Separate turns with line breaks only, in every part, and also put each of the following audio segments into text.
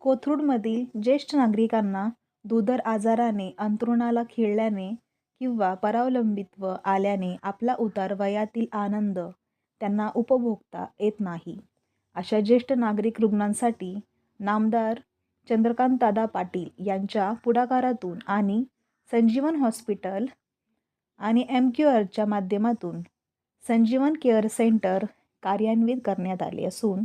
कोथरूडमधील ज्येष्ठ नागरिकांना दुधर आजाराने अंथरुणाला खिळल्याने किंवा परावलंबित्व आल्याने आपला उतार वयातील आनंद त्यांना उपभोगता येत नाही. अशा ज्येष्ठ नागरिक रुग्णांसाठी नामदार चंद्रकांतदादा पाटील यांच्या पुढाकारातून आणि संजीवन हॉस्पिटल आणि एम क्यू आरच्या माध्यमातून संजीवन केअर सेंटर कार्यान्वित करण्यात आले असून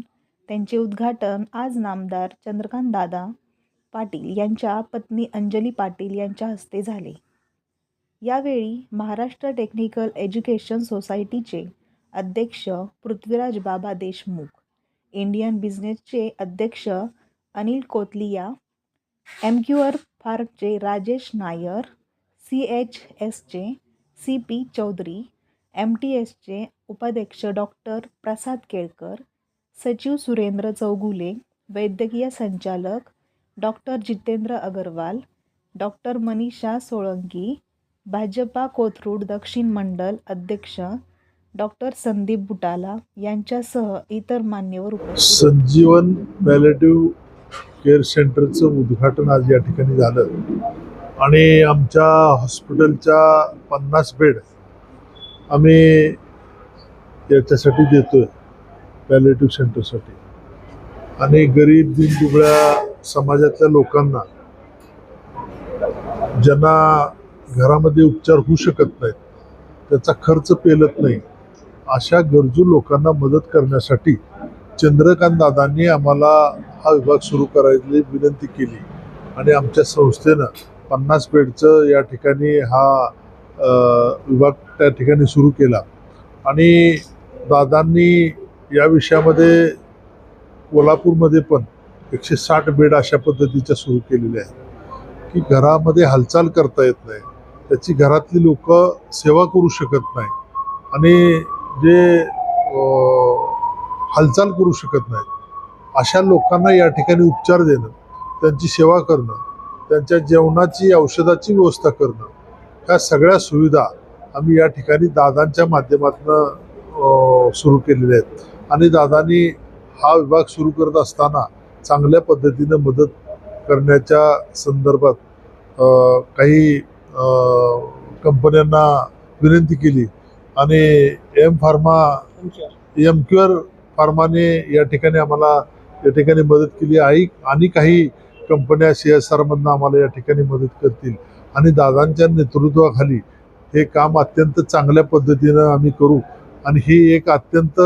त्यांचे उद्घाटन आज नामदार चंद्रकांतदादा पाटील यांच्या पत्नी अंजली पाटील यांच्या हस्ते झाले. यावेळी महाराष्ट्र टेक्निकल एज्युकेशन सोसायटीचे अध्यक्ष पृथ्वीराज बाबा देशमुख इंडियन बिझनेसचे अध्यक्ष Anil Kotalia M Q R फार्कचे Rajesh Nair C H एसचे C P Chaudhari M T एसचे उपाध्यक्ष डॉक्टर प्रसाद केळकर सचिव सुरेंद्र चौगुले वैद्यकीय संचालक डॉक्टर जितेंद्र अगरवाल डॉक्टर मनीषा सोळंकी भाजपा कोथरूड दक्षिण मंडल अध्यक्ष डॉक्टर संदीप बुटाला यांच्यासह इतर मान्यवर उपस्थित
संजीवन पॅलेटिव्ह केअर सेंटरचं उद्घाटन आज या ठिकाणी झालं. आणि आमच्या हॉस्पिटलच्या पन्नास बेड आम्ही याच्यासाठी आहे पॅलेटिव्ह सेंटरसाठी आणि गरीब दिनदुबळ्या समाजातल्या लोकांना ज्यांना घरामध्ये उपचार होऊ शकत नाहीत त्याचा खर्च पेलत नाही अशा गरजू लोकांना मदत करण्यासाठी चंद्रकांत दादांनी आम्हाला हा विभाग सुरू करायची विनंती केली. आणि आमच्या संस्थेनं पन्नास बेडचं या ठिकाणी हा विभाग त्या ठिकाणी सुरू केला. आणि दादांनी या विषयामध्ये कोल्हापूरमध्ये पण एकशे साठ बेड अशा पद्धतीच्या सुरू केलेल्या आहेत. की घरामध्ये हालचाल करता येत नाही. त्याची घरातली लोक सेवा करू शकत नाही. आणि जे हालचाल करू शकत नाहीत. अशा लोकांना या ठिकाणी उपचार देणं त्यांची सेवा करणं त्यांच्या जेवणाची औषधाची व्यवस्था करणं ह्या सगळ्या सुविधा आम्ही या ठिकाणी दादांच्या माध्यमातून सुरू केलेल्या आहेत. आणि दादांनी हा विभाग सुरू करत असताना चांगल्या पद्धतीनं मदत करण्याच्या संदर्भात काही कंपन्यांना विनंती केली. आणि M pharma M Q R फार्माने या ठिकाणी आम्हाला या ठिकाणी मदत केली. आहे आणि काही कंपन्या सी एस आरमधनं आम्हाला या ठिकाणी मदत करतील. आणि दादांच्या नेतृत्वाखाली हे काम अत्यंत चांगल्या पद्धतीनं आम्ही करू. आणि ही एक अत्यंत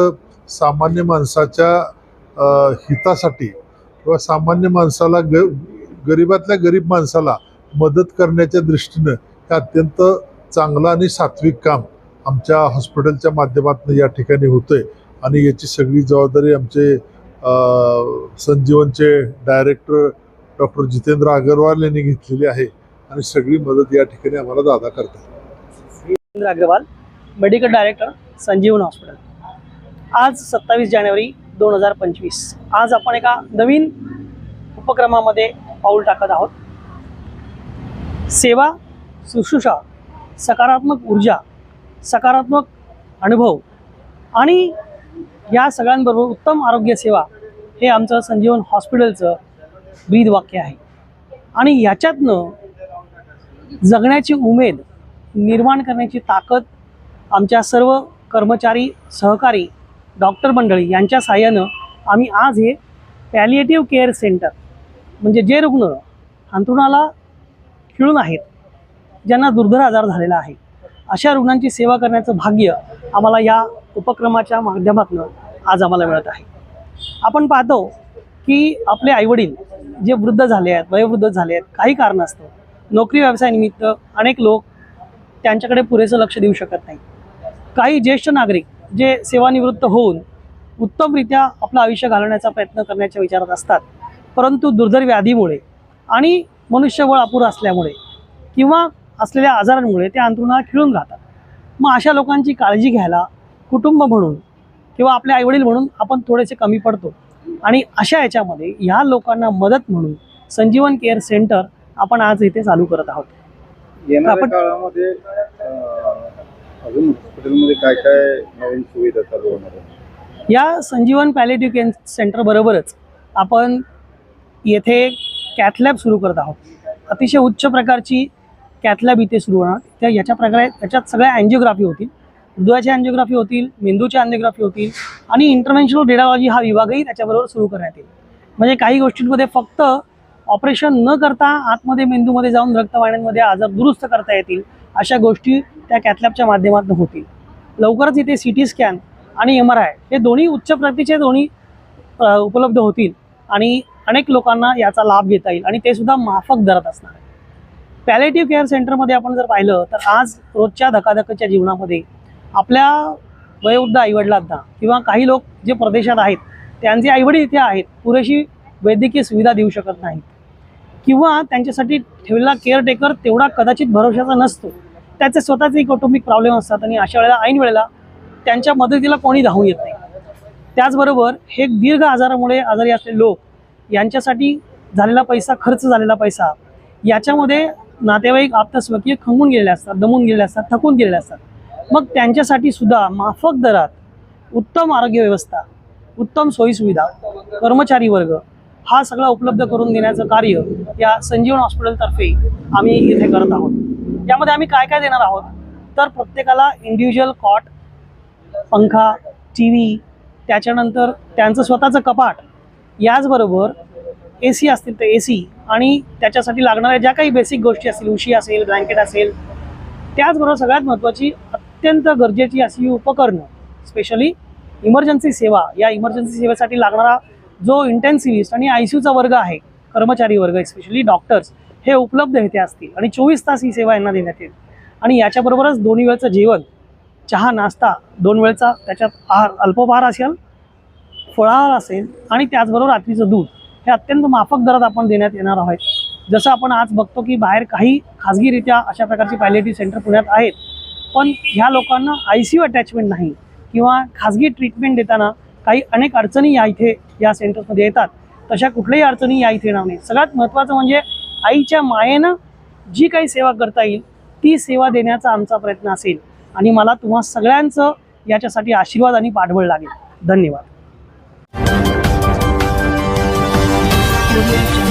सामान्य माणसाच्या हितासाठी किंवा सामान्य माणसाला ग गरिबातल्या गरीब माणसाला मदत करण्याच्या दृष्टीनं हे अत्यंत चांगलं आणि सात्विक काम आमच्या हॉस्पिटलच्या माध्यमातून या ठिकाणी होतंय. आणि याची सगळी जबाबदारी आमचे संजीवनचे डायरेक्टर डॉक्टर जितेंद्र अगरवाल यांनी घेतलेली आहे. आणि सगळी मदत या ठिकाणी आम्हाला दादा करतात.
Jitendra Agrawal medical director Sanjeevan hospital आज सत्तावीस जानेवारी दोन हजार पंचवीस. आज आपण एका नवीन उपक्रमामध्ये पाऊल टाकत आहोत. सेवा शुश्रूषा सकारात्मक ऊर्जा सकारात्मक अनुभव आणि या सगळ्यांबरोबर उत्तम आरोग्य सेवा हे आमचं संजीवन हॉस्पिटलचं ब्रीद वाक्य आहे. आणि याच्यातनं जगण्याची उमेद निर्माण करण्याची ताकद आमच्या सर्व कर्मचारी सहकारी डॉक्टर मंडळी यांच्या साहाय्यानं आम्ही आज हे पॅलिएटिव्ह केअर सेंटर म्हणजे जे रुग्ण अंथरुणाला खिळून आहेत ज्यांना दुर्धर आजार झालेला आहे अशा रुग्णांची सेवा करण्याचं भाग्य आम्हाला या उपक्रमाच्या माध्यमातून आज आम्हाला मिळत आहे. आपण पाहतो की आपले आईवडील जे वृद्ध झाले आहेत वयोवृद्ध झाले आहेत काही कारणास्तव नोकरी व्यवसायानिमित्त अनेक लोक त्यांच्याकडे पुरेसं लक्ष देऊ शकत नाही काही ज्येष्ठ नागरिक जे सेवानिवृत्त होऊन उत्तमरित्या आपलं आयुष्य घालवण्याचा प्रयत्न करण्याच्या विचारात असतात परंतु दुर्धर व्याधीमुळे आणि मनुष्यबळ अपुरं असल्यामुळे किंवा असलेल्या आजारांमुळे ते अंथरुणाला खिळून राहतात. मग अशा लोकांची काळजी घ्यायला कुटुंब म्हणून किंवा आपले आईवडील म्हणून आपण थोडेसे कमी पडतो. आणि अशा याच्यामध्ये ह्या लोकांना मदत म्हणून संजीवन केअर सेंटर आपण आज इथे चालू करत आहोत. आपण-
काळामध्ये अं, अजून हॉस्पिटलमध्ये काय काय नवीन सुविधा चालू होणार आहेत?
या संजीवन पॅलेटिव्ह केअर सेंटर बरोबरच आपण येथे कॅथलॅब सुरू करत आहोत. अतिशय उच्च प्रकारची कॅथलॅब इथे सुरू होणार. त्या याच्या प्रकारे त्याच्यात सगळ्या अँजिओग्राफी होतील. हृदयाची अँजिओग्राफी होतील मेंदूची अँजिओग्राफी होतील आणि इंटरव्हेन्शनल रेडिओलॉजी हा विभागही त्याच्याबरोबर सुरू करण्यात येईल. म्हणजे काही गोष्टींमध्ये फक्त ऑपरेशन न करता आतमध्ये मेंदूमध्ये जाऊन रक्तवाहिन्यांमध्ये आजार दुरुस्त करता येतील अशा गोष्टी त्या कॅथलॅबच्या माध्यमातून होतील. लवकरच इथे सी टी स्कॅन आणि एम आर आय हे दोन्ही उच्च प्रतीचे दोन्ही उपलब्ध होतील आणि अनेक लोकांना याचा लाभ घेता येईल आणि ते सुद्धा माफक दरात असणार आहे पॅलेटिव्ह केअर सेंटरमध्ये आपण जर पाहिलं तर आज रोजच्या धकाधकीच्या जीवनामध्ये आपल्या वयोवृद्ध आईवडिलांना किंवा काही लोक जे प्रदेशात आहेत त्यांचे आईवडील इथे आहेत पुरेशी वैद्यकीय सुविधा देऊ शकत नाहीत. किंवा त्यांच्यासाठी ठेवलेला केअरटेकर तेवढा कदाचित भरोशाचा नसतो. त्याचे स्वतःचे कौटुंबिक प्रॉब्लेम असतात आणि अशा वेळेला ऐन वेळेला त्यांच्या मदतीला कोणी धावून येत नाही. त्याचबरोबर हे दीर्घ आजारामुळे आजारी असलेले लोक यांच्यासाठी झालेला पैसा खर्च झालेला पैसा याच्यामध्ये नातेवाईक आप्तस्वकीय खंगून गेलेले असतात दमून गेलेले असतात थकून गेलेले असतात. मग त्यांच्यासाठी सुद्धा माफक दरात उत्तम आरोग्य व्यवस्था उत्तम सोयीसुविधा कर्मचारी वर्ग हा सगळा उपलब्ध करून देण्याचं कार्य या संजीवन हॉस्पिटलतर्फे आम्ही इथे करत आहोत. यामध्ये आम्ही काय काय देणार आहोत? तर प्रत्येकाला इंडिव्हिज्युअल कॉट पंखा टी व्ही त्याच्यानंतर त्यांचं स्वतःचं कपाट याचबरोबर ए सी असतील तर ए सी आणि त्याच्यासाठी लागणाऱ्या ज्या काही बेसिक गोष्टी असतील उशी असेल ब्लँकेट असेल त्याचबरोबर सगळ्यात महत्त्वाची अत्यंत गरजेची अशी उपकरणं स्पेशली इमर्जन्सी सेवा. या इमर्जन्सी सेवेसाठी लागणारा जो इंटेन्सिव्हिस्ट आणि आय सी यूचा वर्ग आहे कर्मचारी वर्ग स्पेशली डॉक्टर्स हे उपलब्ध इथे असतील. आणि चोवीस तास ही सेवा यांना देण्यात येईल. आणि याच्याबरोबरच दोन्ही वेळचं जेवण चहा नाश्ता दोन वेळचा त्याच्यात आहार अल्पोपहार असेल फळाहार असेल आणि त्याचबरोबर रात्रीचं दूध. हे अत्यंत माफक दरात आपण देण्यात येणार आहोत. जसं आपण आज बघतो की बाहेर काही खाजगीरित्या अशा प्रकारची पॅलेटिव्ह सेंटर पुण्यात आहेत. पण ह्या लोकांना आय सी यू अटॅचमेंट नाही किंवा खाजगी ट्रीटमेंट देताना काही अनेक अडचणी या इथे या सेंटर्समध्ये येतात. तशा कुठल्याही अडचणी या इथे येणार नाही सगळ्यात महत्त्वाचं म्हणजे आईच्या मायेनं जी काही सेवा करता येईल ती सेवा देण्याचा आमचा प्रयत्न असेल. आणि मला तुम्हा सगळ्यांचं याच्यासाठी आशीर्वाद आणि पाठबळ लागेल. धन्यवाद.
Música